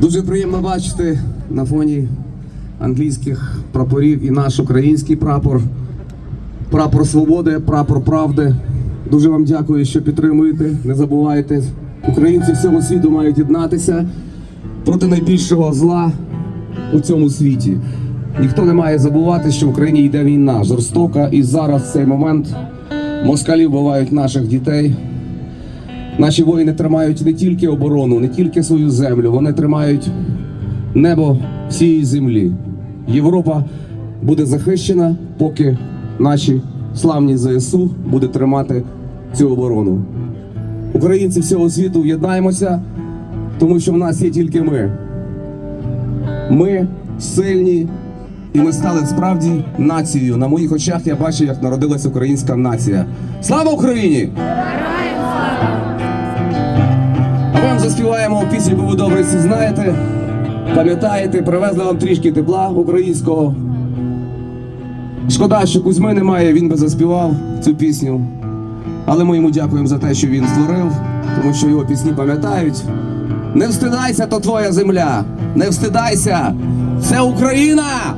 Дуже приємно бачити на фоні англійських прапорів і наш український прапор. Прапор свободи, прапор правди. Дуже вам дякую, що підтримуєте. Не забувайте, українці всього світу мають єднатися проти найбільшого зла у цьому світі. Ніхто не має забувати, що в Україні йде війна жорстока, і зараз в цей момент москалі вбивають наших дітей. Наші воїни тримають не тільки оборону, не тільки свою землю, вони тримають небо всієї землі. Європа буде захищена, поки наші славні ЗСУ буде тримати цю оборону. Українці всього світу єднаємося, тому що в нас є тільки ми. Ми сильні, і ми стали справді нацією. На моїх очах я бачу, як народилася українська нація. Слава Україні! Заспіваємо пісню, яку ви добре всі знаєте. Пам'ятаєте, привезли вам трішки тепла українського. Шкода, що Кузьми немає, він би заспівав цю пісню. Але ми йому дякуємо за те, що він створив, тому що його пісні пам'ятають. Не встидайся, то твоя земля! Не встидайся! Це Україна!